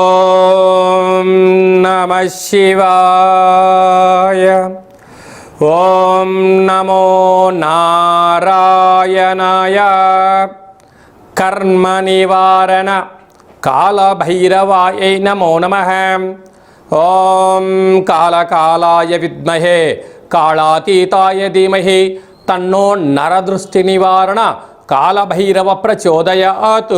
ఓం నమ శివాయ ఓం నమో నారాయణాయ కర్మ నివారణ కాళభైరవాయ నమో నమ. ఓం కాళకాళాయ విద్మహే కాళాతీతాయ ధీమహి తన్నో నరదృష్టి నివారణ కాలభైరవ ప్రచోదయాత్.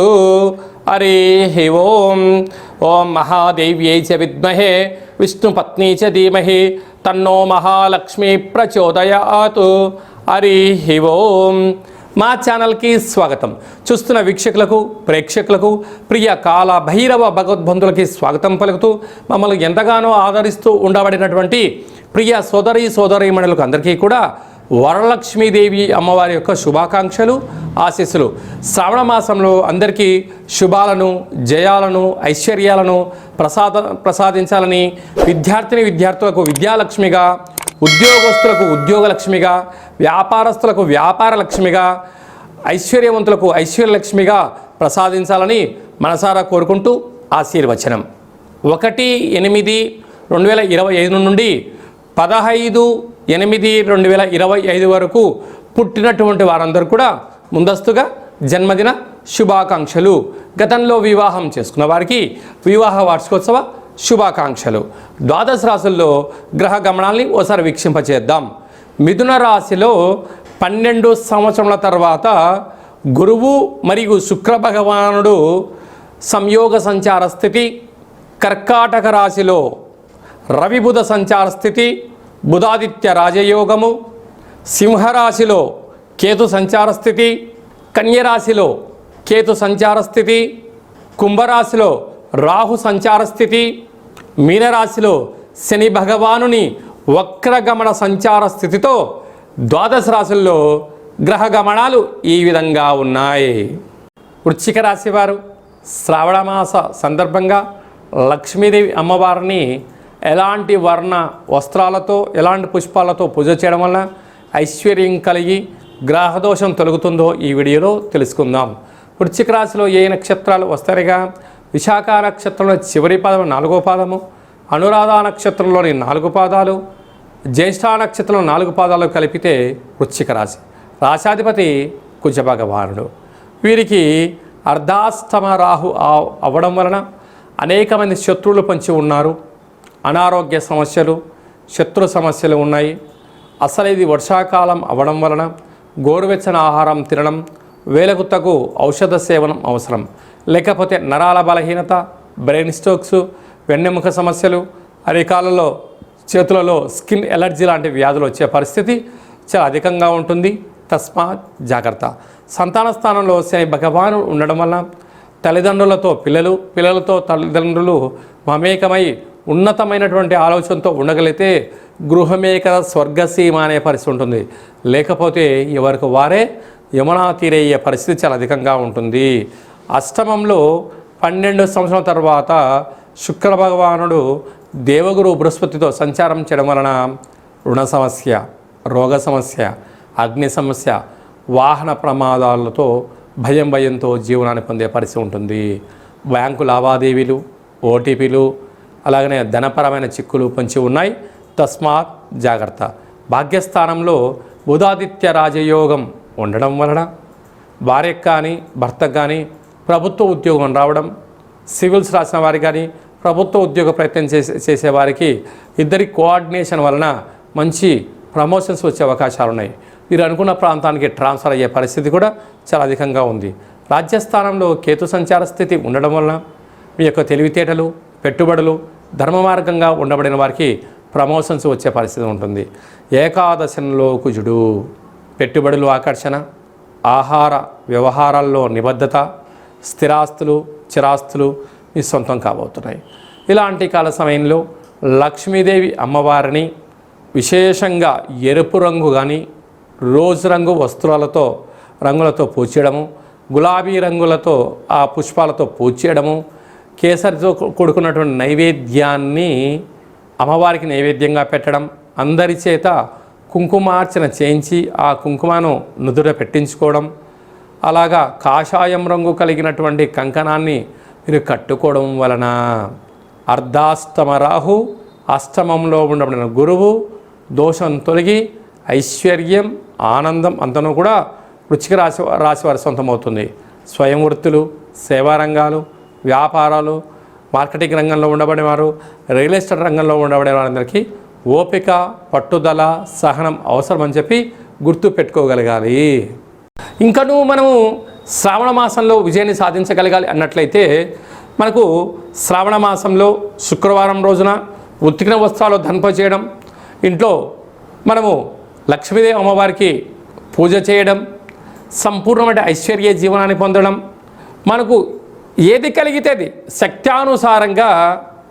హరి ఓం. ఓం మహాదేవ్యై చ విద్మహే. విష్ణుపత్ని చ ధీమహి. తన్నో మహాలక్ష్మి ప్రచోదయాత్. హరి ఓం. మా ఛానల్కి స్వాగతం. చూస్తున్న వీక్షకులకు ప్రేక్షకులకు ప్రియ కాల భైరవ భగవద్బంధులకి స్వాగతం పలుకుతూ మమ్మల్ని ఎంతగానో ఆదరిస్తూ ఉండబడినటువంటి ప్రియ సోదరి సోదరీమణులకు అందరికీ కూడా వరలక్ష్మీదేవి అమ్మవారి యొక్క శుభాకాంక్షలు ఆశీస్సులు. శ్రావణ మాసంలో అందరికీ శుభాలను జయాలను ఐశ్వర్యాలను ప్రసాద ప్రసాదించాలని విద్యార్థిని విద్యార్థులకు విద్యాలక్ష్మిగా ఉద్యోగస్తులకు ఉద్యోగలక్ష్మిగా వ్యాపారస్తులకు వ్యాపార లక్ష్మిగా ఐశ్వర్యవంతులకు ఐశ్వర్యలక్ష్మిగా ప్రసాదించాలని మనసారా కోరుకుంటూ ఆశీర్వచనం. ఒకటి ఎనిమిది రెండు వేల ఇరవై ఐదు నుండి పదహైదు ఎనిమిది రెండు వేల ఇరవై ఐదు వరకు పుట్టినటువంటి వారందరూ కూడా ముందస్తుగా జన్మదిన శుభాకాంక్షలు. గతంలో వివాహం చేసుకున్న వారికి వివాహ వార్షికోత్సవ శుభాకాంక్షలు. ద్వాదశ రాశుల్లో గ్రహ గమనాల్ని ఓసారి వీక్షింపచేద్దాం. మిథున రాశిలో పన్నెండు సంవత్సరముల తర్వాత గురువు మరియు శుక్ర భగవానుడు సంయోగ సంచార స్థితి కర్కాటక రాశిలో రవిబుధ సంచార స్థితి బుధాదిత్య రాజయోగము సింహరాశిలో కేతు సంచార స్థితి కన్యరాశిలో కేతు సంచార స్థితి కుంభరాశిలో రాహు సంచార స్థితి మీనరాశిలో శని భగవానుని వక్రగమన సంచార స్థితితో ద్వాదశ రాశుల్లో గ్రహ గమనాలు ఈ విధంగా ఉన్నాయి. వృశ్చిక రాశివారు శ్రావణమాస శ్రావణ మాస సందర్భంగా లక్ష్మీదేవి అమ్మవారిని ఎలాంటి వర్ణ వస్త్రాలతో ఎలాంటి పుష్పాలతో పూజ చేయడం వల్ల ఐశ్వర్యం కలిగి గ్రహదోషం తొలగుతుందో ఈ వీడియోలో తెలుసుకుందాం. వృశ్చిక రాశిలో ఏ నక్షత్రాలు వస్తాయిగా? విశాఖ నక్షత్రంలో చివరి పాదం నాలుగో పాదము అనురాధ నక్షత్రంలోని నాలుగు పాదాలు జ్యేష్ఠ నక్షత్రంలో నాలుగు పాదాలు కలిపితే వృశ్చిక రాశి. రాశాధిపతి కుజభగవానుడు. వీరికి అర్ధాస్తమ రాహు అవ్వడం వలన అనేక మంది శత్రువులు పంచి ఉన్నారు. అనారోగ్య సమస్యలు శత్రు సమస్యలు ఉన్నాయి. అసలు ఇది వర్షాకాలం అవ్వడం వలన గోరువెచ్చని ఆహారం తినడం వేలగుత్తకు ఔషధ సేవనం అవసరం. లేకపోతే నరాల బలహీనత బ్రెయిన్ స్ట్రోక్స్ వెన్నెముక సమస్యలు అరికాలలో చేతులలో స్కిన్ ఎలర్జీ లాంటి వ్యాధులు వచ్చే పరిస్థితి చాలా అధికంగా ఉంటుంది. తస్మాత్ జాగ్రత్త. సంతాన స్థానంలో శని భగవాను ఉండడం వల్ల తల్లిదండ్రులతో పిల్లలు పిల్లలతో తల్లిదండ్రులు మమేకమై ఉన్నతమైనటువంటి ఆలోచనతో ఉండగలిగితే గృహమే కదా స్వర్గసీమ అనే పరిస్థితి ఉంటుంది. లేకపోతే ఎవరికి వారే యమునా తీరయ్యే పరిస్థితి చాలా అధికంగా ఉంటుంది. అష్టమంలో పన్నెండు సంవత్సరాల తర్వాత శుక్ర భగవానుడు దేవగురు బృహస్పతితో సంచారం చేయడం వలన రుణ సమస్య రోగ సమస్య అగ్ని సమస్య వాహన ప్రమాదాలతో భయం భయంతో జీవనాన్ని పొందే పరిస్థితి ఉంటుంది. బ్యాంకు లావాదేవీలు ఓటీపీలు అలాగనే ధనపరమైన చిక్కులు పొంచి ఉన్నాయి. తస్మాత్ జాగ్రత్త. భాగ్యస్థానంలో బుధాదిత్య రాజయోగం ఉండడం వలన భార్యకు కానీ భర్తకు కానీ ప్రభుత్వ ఉద్యోగం రావడం సివిల్స్ రాసిన వారికి కానీ ప్రభుత్వ ఉద్యోగ ప్రయత్నం చేసే చేసేవారికి ఇద్దరి కోఆర్డినేషన్ వలన మంచి ప్రమోషన్స్ వచ్చే అవకాశాలు ఉన్నాయి. మీరు అనుకున్న ప్రాంతానికి ట్రాన్స్ఫర్ అయ్యే పరిస్థితి కూడా చాలా అధికంగా ఉంది. రాజ్యస్థానంలో కేతు సంచార స్థితి ఉండడం వలన మీ యొక్క తెలివితేటలు పెట్టుబడులు ధర్మ మార్గంగా ఉండబడిన వారికి ప్రమోషన్స్ వచ్చే పరిస్థితి ఉంటుంది. ఏకాదశంలో కుజుడు పెట్టుబడులు ఆకర్షణ ఆహార వ్యవహారాల్లో నిబద్ధత స్థిరాస్తులు చిరాస్తులు మీ సొంతం కాబోతున్నాయి. ఇలాంటి కాల సమయంలో లక్ష్మీదేవి అమ్మవారిని విశేషంగా ఎరుపు రంగు కానీ రోజ్ రంగు వస్త్రాలతో రంగులతో పూచేయడము గులాబీ రంగులతో ఆ పుష్పాలతో పూచేయడము కేసరితో కొడుకున్నటువంటి కూడుకున్నటువంటి నైవేద్యాన్ని అమ్మవారికి నైవేద్యంగా పెట్టడం అందరి చేత కుంకుమార్చన చేయించి ఆ కుంకుమను నుదుట పెట్టించుకోవడం అలాగా కాషాయం రంగు కలిగినటువంటి కంకణాన్ని మీరు కట్టుకోవడం వలన అర్ధాష్టమ రాహు అష్టమంలో ఉండబడిన గురువు దోషం తొలగి ఐశ్వర్యం ఆనందం అంతను కూడా వృచ్చిక రాశి రాశి వారి సొంతమవుతుంది. స్వయం వృత్తులు సేవారంగాలు వ్యాపారాలు మార్కెటింగ్ రంగంలో ఉండబడేవారు రియల్ ఎస్టేట్ రంగంలో ఉండబడే వారందరికీ ఓపిక పట్టుదల సహనం అవసరం అని చెప్పి గుర్తు పెట్టుకోగలగాలి. ఇంకను మనము శ్రావణ మాసంలో విజయాన్ని సాధించగలగాలి అన్నట్లయితే మనకు శ్రావణ మాసంలో శుక్రవారం రోజున ఉతికిన వస్త్రాలు ధన్ప చేయడం ఇంట్లో మనము లక్ష్మీదేవి అమ్మవారికి పూజ చేయడం సంపూర్ణమైన ఐశ్వర్య జీవనాన్ని పొందడం మనకు ఏది కలిగితే అది శక్త్యానుసారంగా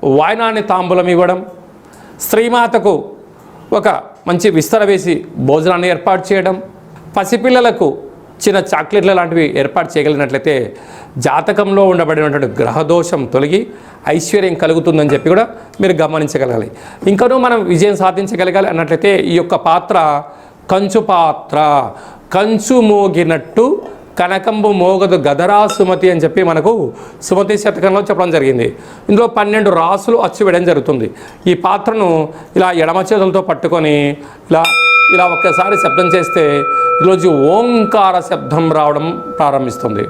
వాయనాన్ని తాంబూలం ఇవ్వడం స్త్రీమాతకు ఒక మంచి విస్తర వేసి భోజనాన్ని ఏర్పాటు చేయడం పసిపిల్లలకు చిన్న చాక్లెట్ల లాంటివి ఏర్పాటు చేయగలిగినట్లయితే జాతకంలో ఉండబడినటువంటి గ్రహదోషం తొలగి ఐశ్వర్యం కలుగుతుందని చెప్పి కూడా మీరు గమనించగలగాలి. ఇంకనూ మనం విజయం సాధించగలగాలి అన్నట్లయితే ఈ యొక్క పాత్ర కంచు పాత్ర కంచు మోగినట్టు కనకంబు మోగదు గదరా సుమతి అని చెప్పి మనకు సుమతి శతకంలో చెప్పడం జరిగింది. ఇందులో పన్నెండు రాసులు అచ్చు వేయడం జరుగుతుంది. ఈ పాత్రను ఇలా ఎడమ చేతులతో పట్టుకొని ఇలా ఇలా ఒక్కసారి శబ్దం చేస్తే ఈరోజు ఓంకార శబ్దం రావడం ప్రారంభిస్తుంది.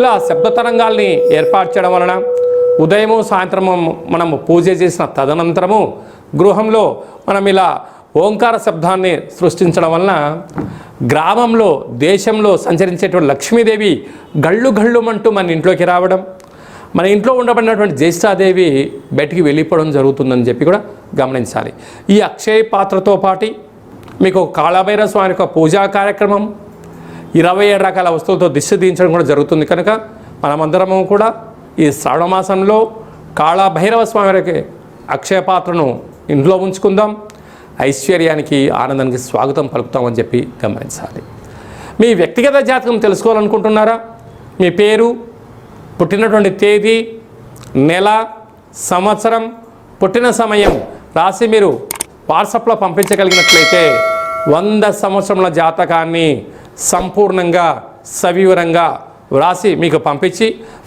ఇలా శబ్ద తరంగాల్ని ఏర్పాటు చేయడం వలన ఉదయము సాయంత్రము మనము పూజ చేసిన తదనంతరము గృహంలో మనం ఇలా ఓంకార శబ్దాన్ని సృష్టించడం వలన గ్రామంలో దేశంలో సంచరించేటువంటి లక్ష్మీదేవి గళ్ళు గళ్ళుమంటూ మన ఇంట్లోకి రావడం మన ఇంట్లో ఉండబడినటువంటి జ్యేష్ఠాదేవి బయటికి వెళ్ళిపోవడం జరుగుతుందని చెప్పి కూడా గమనించాలి. ఈ అక్షయ పాత్రతో పాటి మీకు కాళభైరవ స్వామి యొక్క పూజా కార్యక్రమం ఇరవై ఏడు రకాల వస్తువులతో దిష్టి దించడం కూడా జరుగుతుంది కనుక మనమందరము కూడా ఈ శ్రావణమాసంలో కాళభైరవ స్వామి వారికి అక్షయపాత్రను ఇంట్లో ఉంచుకుందాం. ఐశ్వర్యానికి ఆనందానికి స్వాగతం పలుకుతామని చెప్పి గమనించాలి. మీ వ్యక్తిగత జాతకం తెలుసుకోవాలనుకుంటున్నారా? మీ పేరు పుట్టినటువంటి తేదీ నెల సంవత్సరం పుట్టిన సమయం రాసి మీరు వాట్సాప్లో పంపించగలిగినట్లయితే వంద సంవత్సరముల జాతకాన్ని సంపూర్ణంగా సవివరంగా వ్రాసి మీకు పంపించి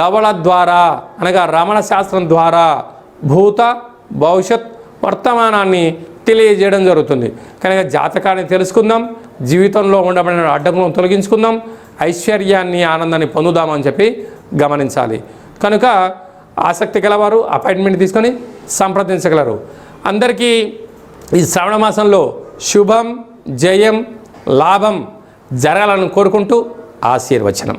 గవళ ద్వారా అనగా రమణ శాస్త్రం ద్వారా భూత భవిష్యత్ వర్తమానాన్ని తెలియజేయడం జరుగుతుంది. కనుక జాతకాన్ని తెలుసుకుందాం జీవితంలో ఉండబడిన అడ్డంకులను తొలగించుకుందాం ఐశ్వర్యాన్ని ఆనందాన్ని పొందుదామని చెప్పి గమనించాలి. కనుక ఆసక్తి గలవారు అపాయింట్మెంట్ తీసుకొని సంప్రదించగలరు. అందరికీ ఈ శ్రావణ మాసంలో శుభం జయం లాభం జరగాలని కోరుకుంటూ ఆశీర్వచనం.